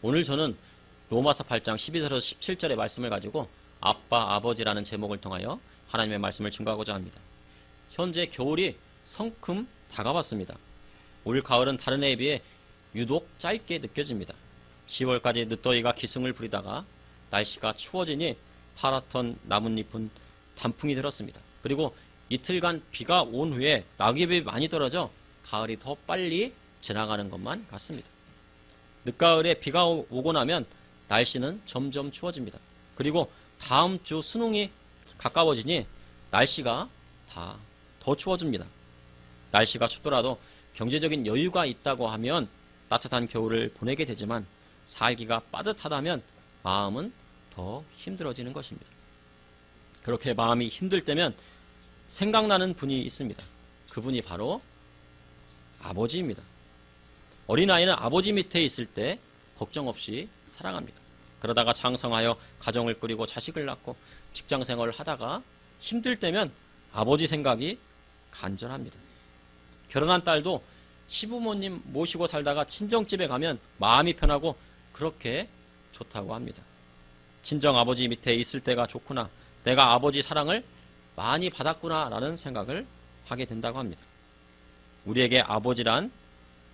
오늘 저는 로마서 8장 12절에서 17절의 말씀을 가지고 아빠, 아버지라는 제목을 통하여 하나님의 말씀을 증거하고자 합니다. 현재 겨울이 성큼 다가왔습니다. 올 가을은 다른 해에 비해 유독 짧게 느껴집니다. 10월까지 늦더위가 기승을 부리다가 날씨가 추워지니 파랗던 나뭇잎은 단풍이 들었습니다. 그리고 이틀간 비가 온 후에 낙엽이 많이 떨어져 가을이 더 빨리 지나가는 것만 같습니다. 늦가을에 비가 오- 오고 나면 날씨는 점점 추워집니다. 그리고 다음 주 수능이 가까워지니 날씨가 다 더 추워집니다. 날씨가 춥더라도 경제적인 여유가 있다고 하면 따뜻한 겨울을 보내게 되지만 살기가 빠듯하다면 마음은 더 힘들어지는 것입니다. 그렇게 마음이 힘들 때면 생각나는 분이 있습니다. 그분이 바로 아버지입니다. 어린아이는 아버지 밑에 있을 때 걱정 없이 살아갑니다. 그러다가 장성하여 가정을 꾸리고 자식을 낳고 직장 생활을 하다가 힘들 때면 아버지 생각이 간절합니다. 결혼한 딸도 시부모님 모시고 살다가 친정집에 가면 마음이 편하고 그렇게 좋다고 합니다. 친정 아버지 밑에 있을 때가 좋구나. 내가 아버지 사랑을 많이 받았구나 라는 생각을 하게 된다고 합니다. 우리에게 아버지란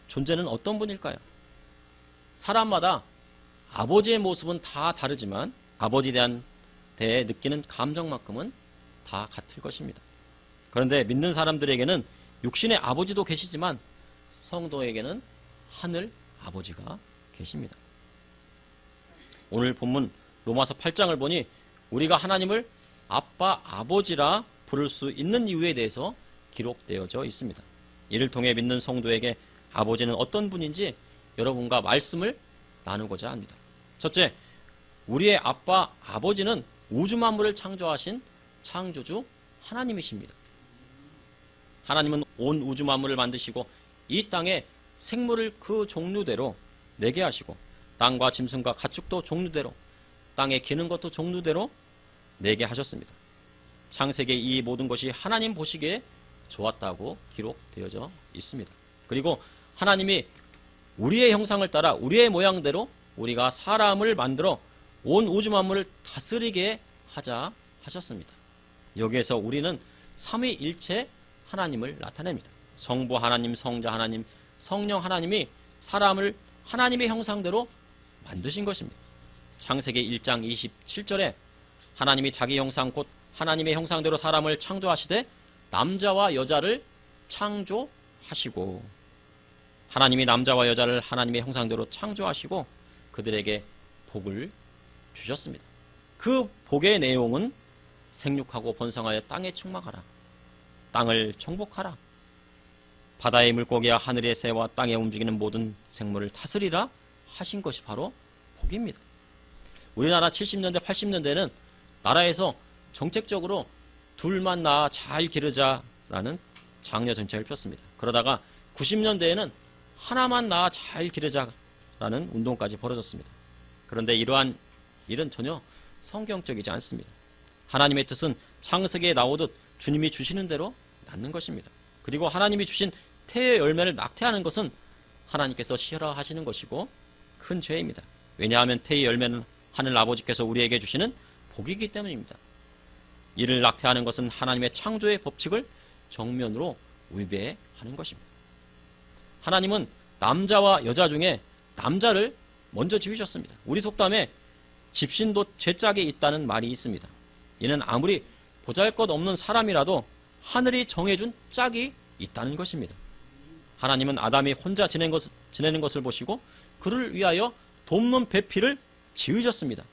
존재는 어떤 분일까요? 사람마다 아버지의 모습은 다 다르지만 아버지에 대한 대해 느끼는 감정만큼은 다 같을 것입니다. 그런데 믿는 사람들에게는 육신의 아버지도 계시지만 성도에게는 하늘 아버지가 계십니다. 오늘 본문 로마서 8장을 보니 우리가 하나님을 아빠, 아버지라 부를 수 있는 이유에 대해서 기록되어져 있습니다. 이를 통해 믿는 성도에게 아버지는 어떤 분인지 여러분과 말씀을 나누고자 합니다. 첫째, 우리의 아빠, 아버지는 우주 만물을 창조하신 창조주 하나님이십니다. 하나님은 온 우주 만물을 만드시고 이 땅에 생물을 그 종류대로 내게 하시고 땅과 짐승과 가축도 종류대로 땅에 기는 것도 종류대로 내게 하셨습니다. 창세기 이 모든 것이 하나님 보시기에 좋았다고 기록되어져 있습니다. 그리고 하나님이 우리의 형상을 따라 우리의 모양대로 우리가 사람을 만들어 온 우주 만물을 다스리게 하자 하셨습니다. 여기에서 우리는 삼위일체 하나님을 나타냅니다. 성부 하나님, 성자 하나님, 성령 하나님이 사람을 하나님의 형상대로 만드신 것입니다. 창세기 1장 27절에 하나님이 자기 형상 곧 하나님의 형상대로 사람을 창조하시되 남자와 여자를 창조하시고 하나님이 남자와 여자를 하나님의 형상대로 창조하시고 그들에게 복을 주셨습니다. 그 복의 내용은 생육하고 번성하여 땅에 충만하라. 땅을 정복하라. 바다의 물고기와 하늘의 새와 땅에 움직이는 모든 생물을 다스리라 하신 것이 바로 복입니다. 우리나라 70년대, 80년대는 나라에서 정책적으로 둘만 낳아 잘 기르자라는 장려 정책을 폈습니다. 그러다가 90년대에는 하나만 낳아 잘 기르자라는 운동까지 벌어졌습니다. 그런데 이러한 일은 전혀 성경적이지 않습니다. 하나님의 뜻은 창세기에 나오듯 주님이 주시는 대로 낳는 것입니다. 그리고 하나님이 주신 태의 열매를 낙태하는 것은 하나님께서 싫어하시는 것이고 큰 죄입니다. 왜냐하면 태의 열매는 하늘 아버지께서 우리에게 주시는 복이기 때문입니다. 이를 낙태하는 것은 하나님의 창조의 법칙을 정면으로 위배하는 것입니다. 하나님은 남자와 여자 중에 남자를 먼저 지으셨습니다. 우리 속담에 집신도 제 짝에 있다는 말이 있습니다. 이는 아무리 보잘 것 없는 사람이라도 하늘이 정해준 짝이 있다는 것입니다. 하나님은 아담이 혼자 지낸 것, 지내는 것을 보시고 그를 위하여 돕는 배필을 지으셨습니다.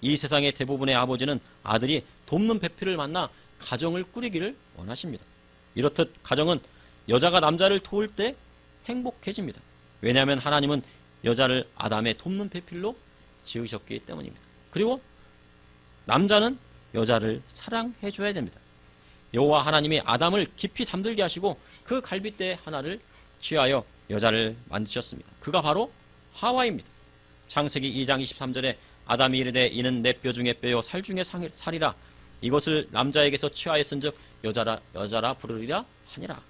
이 세상의 대부분의 아버지는 아들이 돕는 배필을 만나 가정을 꾸리기를 원하십니다. 이렇듯 가정은 여자가 남자를 도울 때 행복해집니다. 왜냐하면 하나님은 여자를 아담의 돕는 배필로 지으셨기 때문입니다. 그리고 남자는 여자를 사랑해 줘야 됩니다. 여호와 하나님이 아담을 깊이 잠들게 하시고 그 갈빗대 하나를 취하여 여자를 만드셨습니다. 그가 바로 하와입니다. 창세기 2장 23절에 아담이 이르되 이는 내 뼈 중에 뼈요 살 중에 상- 살이라 이것을 남자에게서 취하였은즉 여자라 여자라 부르리라 하니라.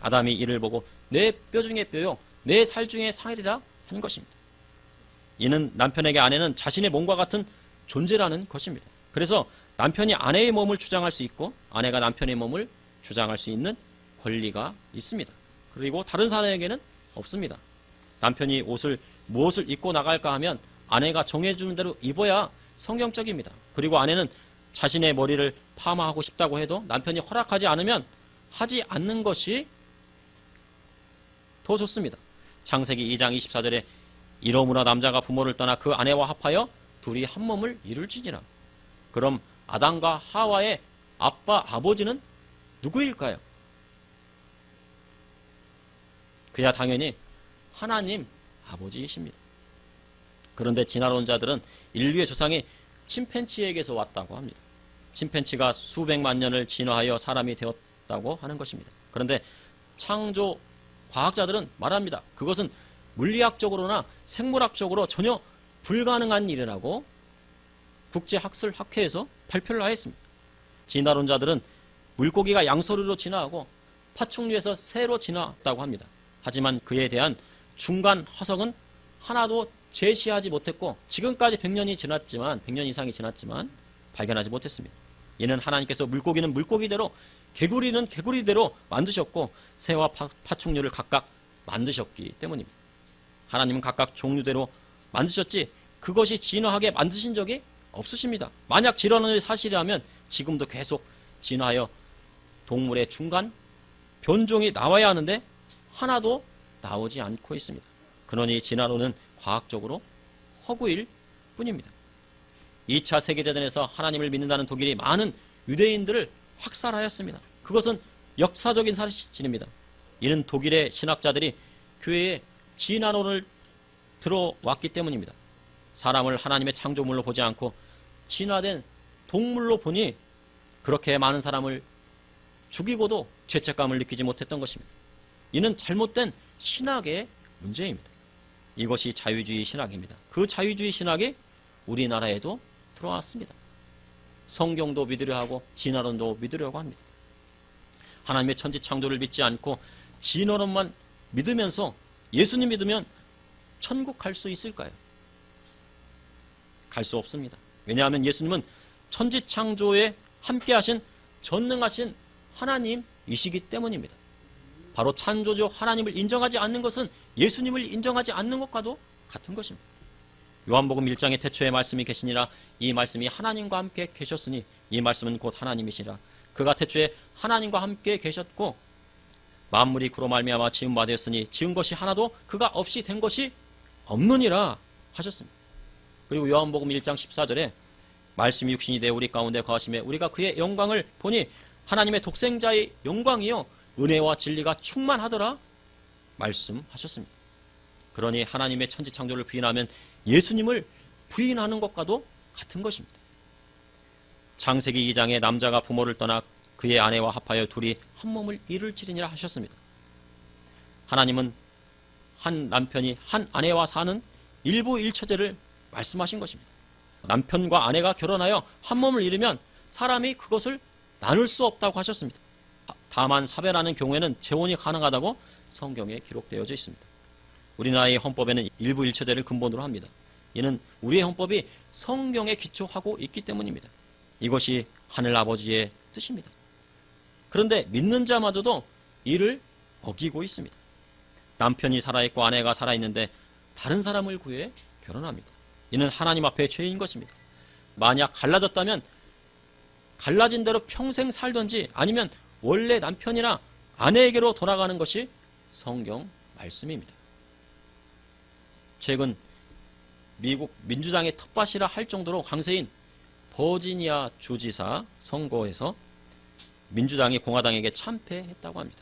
아담이 이를 보고 내 뼈 중에 뼈요 내 살 중에 살이라 한 것입니다. 이는 남편에게 아내는 자신의 몸과 같은 존재라는 것입니다. 그래서 남편이 아내의 몸을 주장할 수 있고 아내가 남편의 몸을 주장할 수 있는 권리가 있습니다. 그리고 다른 사람에게는 없습니다. 남편이 옷을 무엇을 입고 나갈까 하면 아내가 정해주는 대로 입어야 성경적입니다. 그리고 아내는 자신의 머리를 파마하고 싶다고 해도 남편이 허락하지 않으면 하지 않는 것이 더 좋습니다. 창세기 2장 24절에 이러므로 남자가 부모를 떠나 그 아내와 합하여 둘이 한 몸을 이룰지니라. 그럼 아담과 하와의 아빠 아버지는 누구일까요? 그야 당연히 하나님 아버지이십니다. 그런데 진화론 자들은 인류의 조상이 침팬치에게서 왔다고 합니다. 침팬치가 수백만 년을 진화하여 사람이 되었다고 하는 것입니다. 그런데 창조 과학자들은 말합니다. 그것은 물리학적으로나 생물학적으로 전혀 불가능한 일이라고 국제학술학회에서 발표를 하였습니다. 진화론자들은 물고기가 양서류로 진화하고 파충류에서 새로 진화했다고 합니다. 하지만 그에 대한 중간 화석은 하나도 제시하지 못했고 지금까지 100년이 지났지만 100년 이상이 지났지만 발견하지 못했습니다. 이는 하나님께서 물고기는 물고기대로 개구리는 개구리대로 만드셨고 새와 파, 파충류를 각각 만드셨기 때문입니다. 하나님은 각각 종류대로 만드셨지 그것이 진화하게 만드신 적이 없으십니다. 만약 진화론이 사실이라면 지금도 계속 진화하여 동물의 중간 변종이 나와야 하는데 하나도 나오지 않고 있습니다. 그러니 진화론은 과학적으로 허구일 뿐입니다. 2차 세계대전에서 하나님을 믿는다는 독일이 많은 유대인들을 학살하였습니다. 그것은 역사적인 사실입니다. 이는 독일의 신학자들이 교회에 진화론을 들어왔기 때문입니다. 사람을 하나님의 창조물로 보지 않고 진화된 동물로 보니 그렇게 많은 사람을 죽이고도 죄책감을 느끼지 못했던 것입니다. 이는 잘못된 신학의 문제입니다. 이것이 자유주의 신학입니다. 그 자유주의 신학이 우리나라에도 들어왔습니다. 성경도 믿으려 하고 진화론도 믿으려고 합니다. 하나님의 천지 창조를 믿지 않고 진화론만 믿으면서 예수님 믿으면 천국 갈 수 있을까요? 갈 수 없습니다. 왜냐하면 예수님은 천지 창조에 함께 하신 전능하신 하나님이시기 때문입니다. 바로 창조주 하나님을 인정하지 않는 것은 예수님을 인정하지 않는 것과도 같은 것입니다. 요한복음 1장의 태초에 말씀이 계시니라 이 말씀이 하나님과 함께 계셨으니 이 말씀은 곧 하나님이시라 그가 태초에 하나님과 함께 계셨고 만물이 그로 말미암아 지은 바 되었으니 지은 것이 하나도 그가 없이 된 것이 없느니라 하셨습니다. 그리고 요한복음 1장 14절에 말씀이 육신이 되어 우리 가운데 거하심에 우리가 그의 영광을 보니 하나님의 독생자의 영광이요 은혜와 진리가 충만하더라 말씀하셨습니다. 그러니 하나님의 천지 창조를 부인하면 예수님을 부인하는 것과도 같은 것입니다. 창세기 2장에 남자가 부모를 떠나 그의 아내와 합하여 둘이 한 몸을 이룰지리니라 하셨습니다. 하나님은 한 남편이 한 아내와 사는 일부 일처제를 말씀하신 것입니다. 남편과 아내가 결혼하여 한 몸을 이루면 사람이 그것을 나눌 수 없다고 하셨습니다. 다만 사별하는 경우에는 재혼이 가능하다고 성경에 기록되어져 있습니다. 우리나라의 헌법에는 일부 일처제를 근본으로 합니다. 이는 우리의 헌법이 성경에 기초하고 있기 때문입니다. 이것이 하늘 아버지의 뜻입니다. 그런데 믿는 자마저도 이를 어기고 있습니다. 남편이 살아있고 아내가 살아있는데 다른 사람을 구해 결혼합니다. 이는 하나님 앞에 죄인 것입니다. 만약 갈라졌다면 갈라진 대로 평생 살던지 아니면 원래 남편이나 아내에게로 돌아가는 것이 성경 말씀입니다. 최근 미국 민주당의 텃밭이라 할 정도로 강세인 버지니아 주지사 선거에서 민주당이 공화당에게 참패했다고 합니다.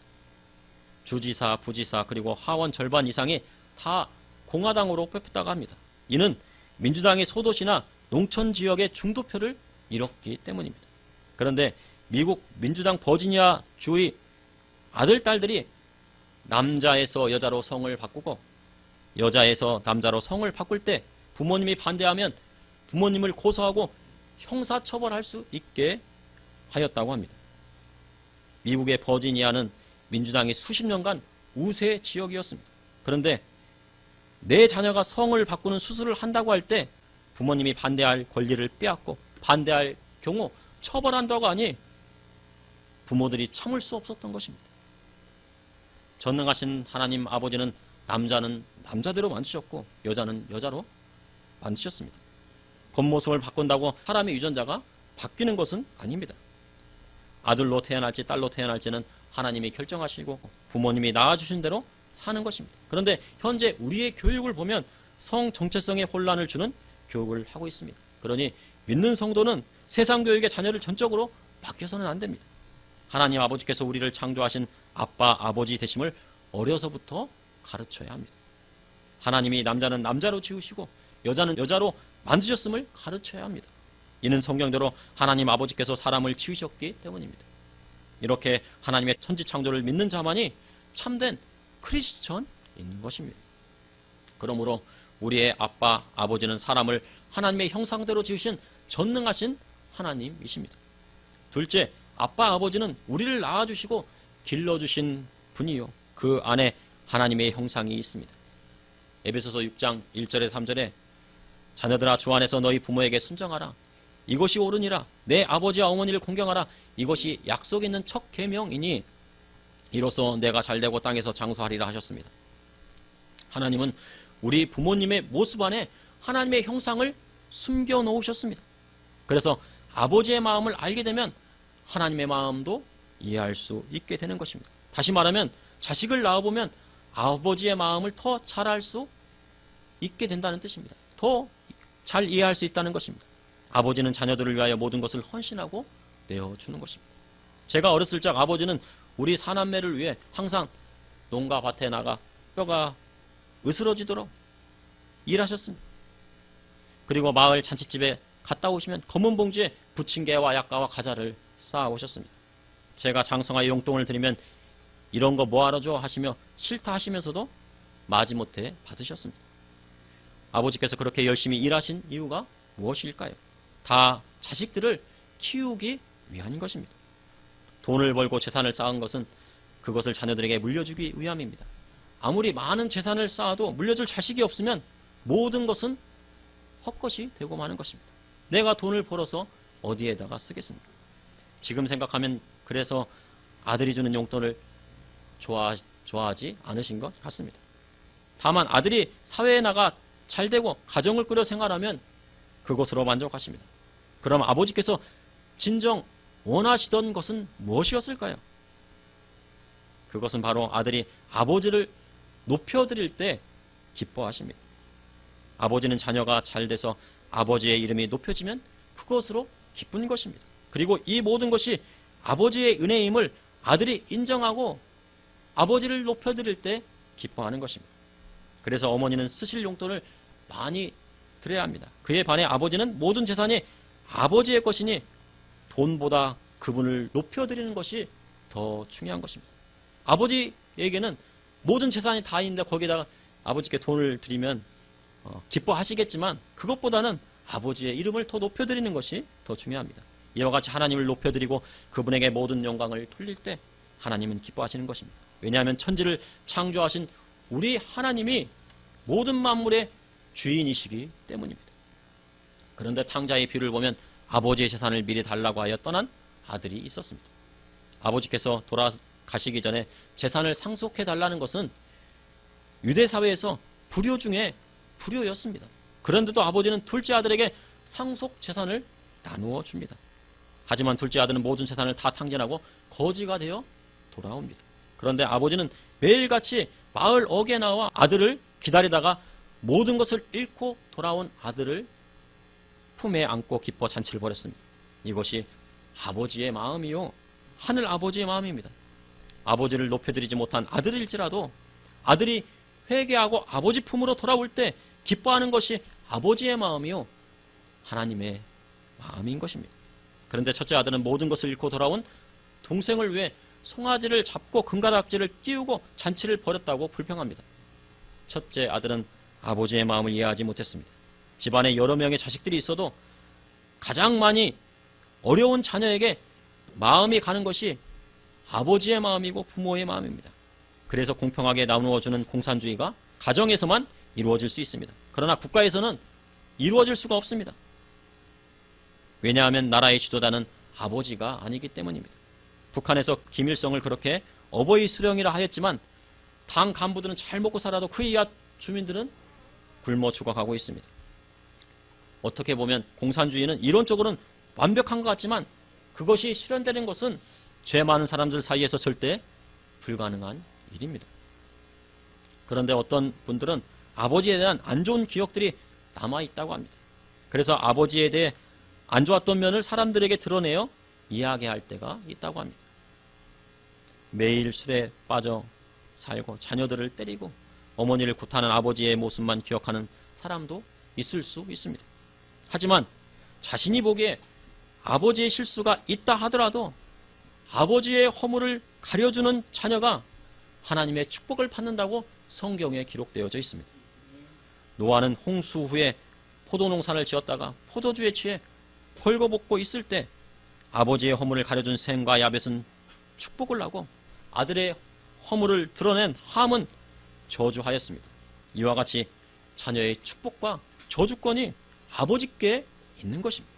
주지사, 부지사 그리고 하원 절반 이상이 다 공화당으로 뽑혔다고 합니다. 이는 민주당이 소도시나 농촌 지역의 중도표를 잃었기 때문입니다. 그런데 미국 민주당 버지니아 주의 아들, 딸들이 남자에서 여자로 성을 바꾸고 여자에서 남자로 성을 바꿀 때 부모님이 반대하면 부모님을 고소하고 형사 처벌할 수 있게 하였다고 합니다. 미국의 버지니아는 민주당이 수십 년간 우세 지역이었습니다. 그런데 내 자녀가 성을 바꾸는 수술을 한다고 할 때 부모님이 반대할 권리를 빼앗고 반대할 경우 처벌한다고 하니 부모들이 참을 수 없었던 것입니다. 전능하신 하나님 아버지는 남자는 남자대로 만드셨고 여자는 여자로 만드셨습니다. 겉모습을 바꾼다고 사람의 유전자가 바뀌는 것은 아닙니다. 아들로 태어날지 딸로 태어날지는 하나님이 결정하시고 부모님이 낳아주신 대로 사는 것입니다. 그런데 현재 우리의 교육을 보면 성 정체성에 혼란을 주는 교육을 하고 있습니다. 그러니 믿는 성도는 세상 교육의 자녀를 전적으로 맡겨서는 안 됩니다. 하나님 아버지께서 우리를 창조하신 아빠, 아버지 되심을 어려서부터 가르쳐야 합니다. 하나님이 남자는 남자로 지으시고 여자는 여자로 만드셨음을 가르쳐야 합니다. 이는 성경대로 하나님 아버지께서 사람을 지으셨기 때문입니다. 이렇게 하나님의 천지 창조를 믿는 자만이 참된 크리스천인 것입니다. 그러므로 우리의 아빠, 아버지는 사람을 하나님의 형상대로 지으신 전능하신 하나님이십니다. 둘째, 아빠, 아버지는 우리를 낳아주시고 길러주신 분이요. 그 안에 하나님의 형상이 있습니다. 에베소서 6장 1절에 3절에 자녀들아 주 안에서 너희 부모에게 순정하라. 이것이 옳으니라. 내 아버지와 어머니를 공경하라. 이것이 약속 있는 첫 계명이니 이로써 내가 잘되고 땅에서 장수하리라 하셨습니다. 하나님은 우리 부모님의 모습 안에 하나님의 형상을 숨겨 놓으셨습니다. 그래서 아버지의 마음을 알게 되면 하나님의 마음도 이해할 수 있게 되는 것입니다. 다시 말하면 자식을 낳아보면 아버지의 마음을 더 잘 알 수 있게 된다는 뜻입니다. 더 잘 이해할 수 있다는 것입니다. 아버지는 자녀들을 위하여 모든 것을 헌신하고 내어주는 것입니다. 제가 어렸을 적 아버지는 우리 사남매를 위해 항상 농가 밭에 나가 뼈가 으스러지도록 일하셨습니다. 그리고 마을 잔치집에 갔다 오시면 검은 봉지에 부침개와 약과와 과자를 쌓아 오셨습니다. 제가 장성하여 용돈을 드리면 이런 거 뭐하러 줘 하시며 싫다 하시면서도 마지못해 받으셨습니다. 아버지께서 그렇게 열심히 일하신 이유가 무엇일까요? 다 자식들을 키우기 위함인 것입니다. 돈을 벌고 재산을 쌓은 것은 그것을 자녀들에게 물려주기 위함입니다. 아무리 많은 재산을 쌓아도 물려줄 자식이 없으면 모든 것은 헛것이 되고 마는 것입니다. 내가 돈을 벌어서 어디에다가 쓰겠습니까? 지금 생각하면 그래서 아들이 주는 용돈을 좋아, 좋아하지 않으신 것 같습니다. 다만 아들이 사회에 나가 잘 되고 가정을 꾸려 생활하면 그것으로 만족하십니다. 그럼 아버지께서 진정 원하시던 것은 무엇이었을까요? 그것은 바로 아들이 아버지를 높여드릴 때 기뻐하십니다. 아버지는 자녀가 잘 돼서 아버지의 이름이 높여지면 그것으로 기쁜 것입니다. 그리고 이 모든 것이 아버지의 은혜임을 아들이 인정하고 아버지를 높여드릴 때 기뻐하는 것입니다. 그래서 어머니는 쓰실 용돈을 많이 드려야 합니다. 그에 반해 아버지는 모든 재산이 아버지의 것이니 돈보다 그분을 높여드리는 것이 더 중요한 것입니다. 아버지에게는 모든 재산이 다 있는데 거기다가 아버지께 돈을 드리면 어, 기뻐하시겠지만 그것보다는 아버지의 이름을 더 높여드리는 것이 더 중요합니다. 이와 같이 하나님을 높여드리고 그분에게 모든 영광을 돌릴 때 하나님은 기뻐하시는 것입니다. 왜냐하면 천지를 창조하신 우리 하나님이 모든 만물의 주인이시기 때문입니다. 그런데 탕자의 비를 보면 아버지의 재산을 미리 달라고 하여 떠난 아들이 있었습니다. 아버지께서 돌아가시기 전에 재산을 상속해 달라는 것은 유대 사회에서 불효 중에 불효였습니다. 그런데도 아버지는 둘째 아들에게 상속 재산을 나누어 줍니다. 하지만 둘째 아들은 모든 재산을 다 탕진하고 거지가 되어 돌아옵니다. 그런데 아버지는 매일같이 마을 어귀에 나와 아들을 기다리다가 모든 것을 잃고 돌아온 아들을 품에 안고 기뻐 잔치를 벌였습니다. 이것이 아버지의 마음이요. 하늘 아버지의 마음입니다. 아버지를 높여드리지 못한 아들일지라도 아들이 회개하고 아버지 품으로 돌아올 때 기뻐하는 것이 아버지의 마음이요. 하나님의 마음인 것입니다. 그런데 첫째 아들은 모든 것을 잃고 돌아온 동생을 위해 송아지를 잡고 금가락지를 끼우고 잔치를 벌였다고 불평합니다. 첫째 아들은 아버지의 마음을 이해하지 못했습니다. 집안에 여러 명의 자식들이 있어도 가장 많이 어려운 자녀에게 마음이 가는 것이 아버지의 마음이고 부모의 마음입니다. 그래서 공평하게 나누어주는 공산주의가 가정에서만 이루어질 수 있습니다. 그러나 국가에서는 이루어질 수가 없습니다. 왜냐하면 나라의 지도자는 아버지가 아니기 때문입니다. 북한에서 김일성을 그렇게 어버이 수령이라 하였지만 당 간부들은 잘 먹고 살아도 그 이하 주민들은 굶어 죽어가고 있습니다. 어떻게 보면 공산주의는 이론적으로는 완벽한 것 같지만 그것이 실현되는 것은 죄 많은 사람들 사이에서 절대 불가능한 일입니다. 그런데 어떤 분들은 아버지에 대한 안 좋은 기억들이 남아 있다고 합니다. 그래서 아버지에 대해 안 좋았던 면을 사람들에게 드러내어 이야기할 때가 있다고 합니다. 매일 술에 빠져 살고 자녀들을 때리고 어머니를 구타하는 아버지의 모습만 기억하는 사람도 있을 수 있습니다. 하지만 자신이 보기에 아버지의 실수가 있다 하더라도 아버지의 허물을 가려주는 자녀가 하나님의 축복을 받는다고 성경에 기록되어져 있습니다. 노아는 홍수 후에 포도 농사를 지었다가 포도주에 취해 벌거벗고 있을 때 아버지의 허물을 가려준 셈과 야벳은 축복을 하고 아들의 허물을 드러낸 함은 저주하였습니다. 이와 같이 자녀의 축복과 저주권이 아버지께 있는 것입니다.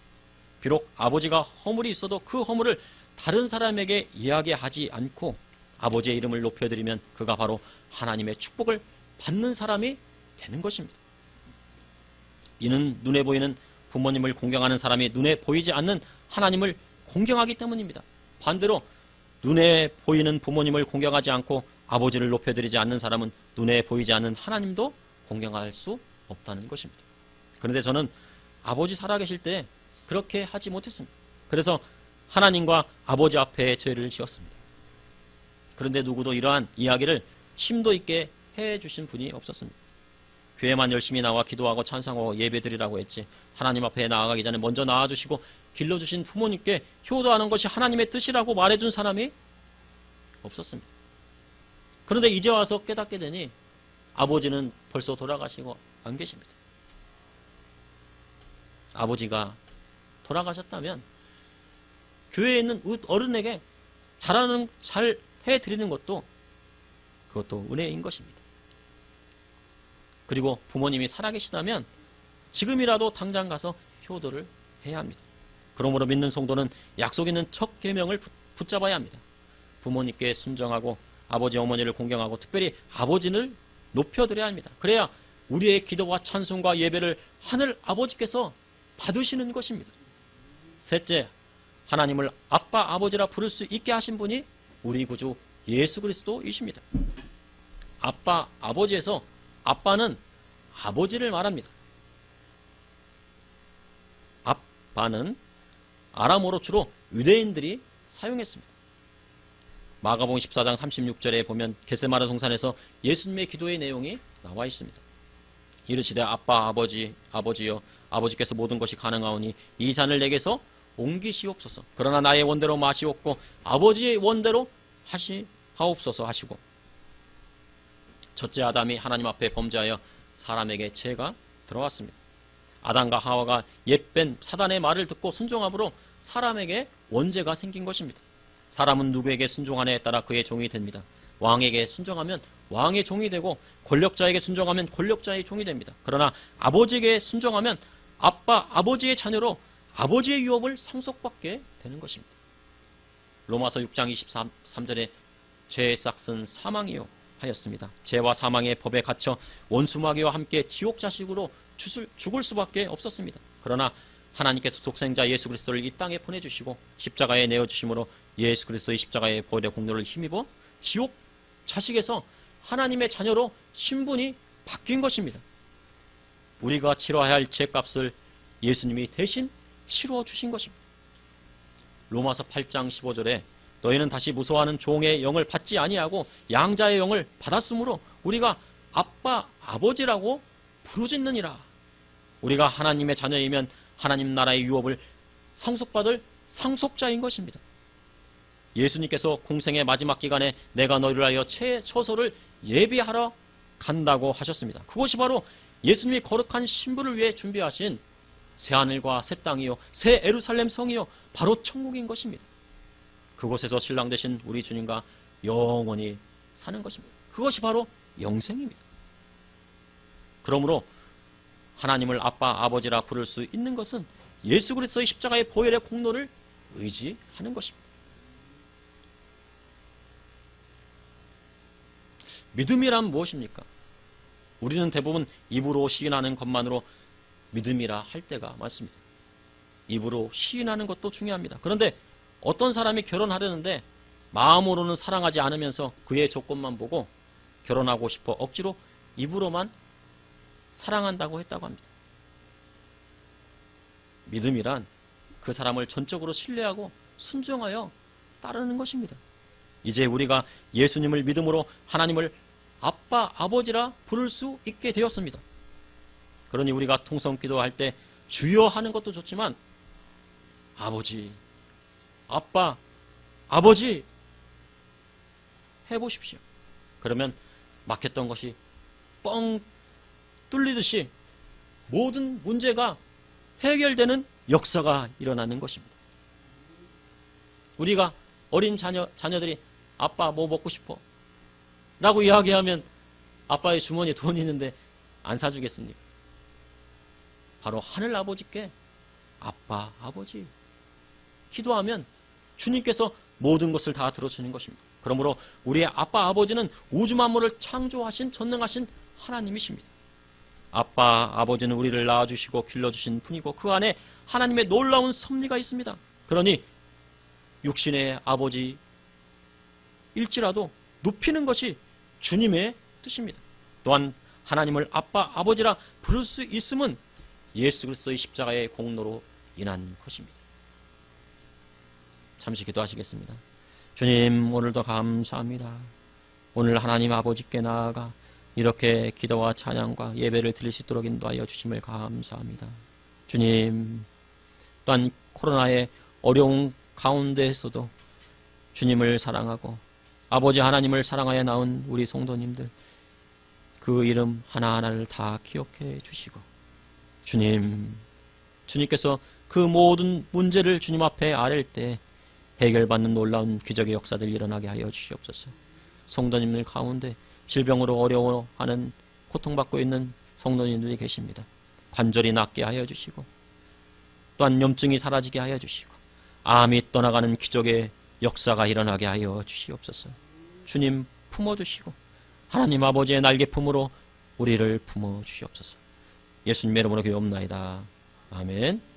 비록 아버지가 허물이 있어도 그 허물을 다른 사람에게 이야기하지 않고 아버지의 이름을 높여드리면 그가 바로 하나님의 축복을 받는 사람이 되는 것입니다. 이는 눈에 보이는 부모님을 공경하는 사람이 눈에 보이지 않는 하나님을 공경하기 때문입니다. 반대로 눈에 보이는 부모님을 공경하지 않고 아버지를 높여드리지 않는 사람은 눈에 보이지 않는 하나님도 공경할 수 없다는 것입니다. 그런데 저는 아버지 살아계실 때 그렇게 하지 못했습니다. 그래서 하나님과 아버지 앞에 죄를 지었습니다. 그런데 누구도 이러한 이야기를 심도 있게 해 주신 분이 없었습니다. 교회만 열심히 나와 기도하고 찬상하고 예배드리라고 했지 하나님 앞에 나아가기 전에 먼저 나와주시고 길러주신 부모님께 효도하는 것이 하나님의 뜻이라고 말해준 사람이 없었습니다. 그런데 이제 와서 깨닫게 되니 아버지는 벌써 돌아가시고 안 계십니다. 아버지가 돌아가셨다면 교회에 있는 어른에게 잘하는 잘 해드리는 것도 그것도 은혜인 것입니다. 그리고 부모님이 살아계시다면 지금이라도 당장 가서 효도를 해야 합니다. 그러므로 믿는 성도는 약속 있는 첫 계명을 붙잡아야 합니다. 부모님께 순정하고 아버지 어머니를 공경하고 특별히 아버지를 높여드려야 합니다. 그래야 우리의 기도와 찬송과 예배를 하늘 아버지께서 받으시는 것입니다. 셋째, 하나님을 아빠 아버지라 부를 수 있게 하신 분이 우리 구주 예수 그리스도이십니다. 아빠 아버지에서 아빠는 아버지를 말합니다. 아빠는 아람어로 주로 유대인들이 사용했습니다. 마가복음 14장 36절에 보면 게세마르 동산에서 예수님의 기도의 내용이 나와 있습니다. 이르시되 아빠 아버지 아버지여 아버지께서 모든 것이 가능하오니 이 잔을 내게서 옮기시옵소서. 그러나 나의 원대로 마시옵고 아버지의 원대로 하시 하옵소서 하시고 첫째 아담이 하나님 앞에 범죄하여 사람에게 죄가 들어왔습니다. 아담과 하와가 옛뺀 사단의 말을 듣고 순종함으로 사람에게 원죄가 생긴 것입니다. 사람은 누구에게 순종하냐에 따라 그의 종이 됩니다. 왕에게 순종하면 왕의 종이 되고 권력자에게 순종하면 권력자의 종이 됩니다. 그러나 아버지에게 순종하면 아빠, 아버지의 자녀로 아버지의 유업을 상속받게 되는 것입니다. 로마서 6장 23절에 죄의 싹은 사망이요 하였습니다. 죄와 사망의 법에 갇혀 원수마귀와 함께 지옥 자식으로 죽을 수밖에 없었습니다. 그러나 하나님께서 독생자 예수 그리스도를 이 땅에 보내주시고 십자가에 내어주심으로 예수 그리스도의 십자가의 보혈의 공로를 힘입어 지옥 자식에서 하나님의 자녀로 신분이 바뀐 것입니다. 우리가 치러야 할 죄값을 예수님이 대신 치루어 주신 것입니다. 로마서 8장 15절에 너희는 다시 무서워하는 종의 영을 받지 아니하고 양자의 영을 받았으므로 우리가 아빠 아버지라고 부르짖느니라. 우리가 하나님의 자녀이면 하나님 나라의 유업을 상속받을 상속자인 것입니다. 예수님께서 공생의 마지막 기간에 내가 너희를 하여 처소를 예비하러 간다고 하셨습니다. 그것이 바로 예수님이 거룩한 신부를 위해 준비하신 새 하늘과 새 땅이요 새 에루살렘 성이요 바로 천국인 것입니다. 그곳에서 신랑 되신 우리 주님과 영원히 사는 것입니다. 그것이 바로 영생입니다. 그러므로 하나님을 아빠, 아버지라 부를 수 있는 것은 예수 그리스도의 십자가의 보혈의 공로를 의지하는 것입니다. 믿음이란 무엇입니까? 우리는 대부분 입으로 시인하는 것만으로 믿음이라 할 때가 많습니다. 입으로 시인하는 것도 중요합니다. 그런데 어떤 사람이 결혼하려는데 마음으로는 사랑하지 않으면서 그의 조건만 보고 결혼하고 싶어 억지로 입으로만 사랑한다고 했다고 합니다. 믿음이란 그 사람을 전적으로 신뢰하고 순종하여 따르는 것입니다. 이제 우리가 예수님을 믿음으로 하나님을 아빠, 아버지라 부를 수 있게 되었습니다. 그러니 우리가 통성 기도할 때 주여 하는 것도 좋지만 아버지, 아빠, 아버지 해보십시오. 그러면 막혔던 것이 뻥 뚫리듯이 모든 문제가 해결되는 역사가 일어나는 것입니다. 우리가 어린 자녀, 자녀들이 아빠 뭐 먹고 싶어? 라고 이야기하면 아빠의 주머니에 돈이 있는데 안 사주겠습니까? 바로 하늘 아버지께 아빠, 아버지 기도하면 주님께서 모든 것을 다 들어주는 것입니다. 그러므로 우리의 아빠, 아버지는 우주 만물을 창조하신 전능하신 하나님이십니다. 아빠, 아버지는 우리를 낳아주시고 길러주신 분이고 그 안에 하나님의 놀라운 섭리가 있습니다. 그러니 육신의 아버지 일지라도 높이는 것이 주님의 뜻입니다. 또한 하나님을 아빠, 아버지라 부를 수 있음은 예수 그리스도의 십자가의 공로로 인한 것입니다. 잠시 기도하시겠습니다. 주님, 오늘도 감사합니다. 오늘 하나님 아버지께 나아가 이렇게 기도와 찬양과 예배를 드릴 수 있도록 인도하여 주심을 감사합니다. 주님, 또한 코로나의 어려운 가운데에서도 주님을 사랑하고 아버지 하나님을 사랑하여 나온 우리 성도님들 그 이름 하나하나를 다 기억해 주시고 주님, 주님께서 그 모든 문제를 주님 앞에 아랠 때 해결받는 놀라운 기적의 역사들 일어나게 하여 주시옵소서. 성도님들 가운데 질병으로 어려워하는 고통받고 있는 성도님들이 계십니다. 관절이 낫게 하여 주시고 또한 염증이 사라지게 하여 주시고 암이 떠나가는 기적의 역사가 일어나게 하여 주시옵소서. 주님 품어 주시고 하나님 아버지의 날개 품으로 우리를 품어 주시옵소서. 예수님의 이름으로 기옵나이다. 아멘.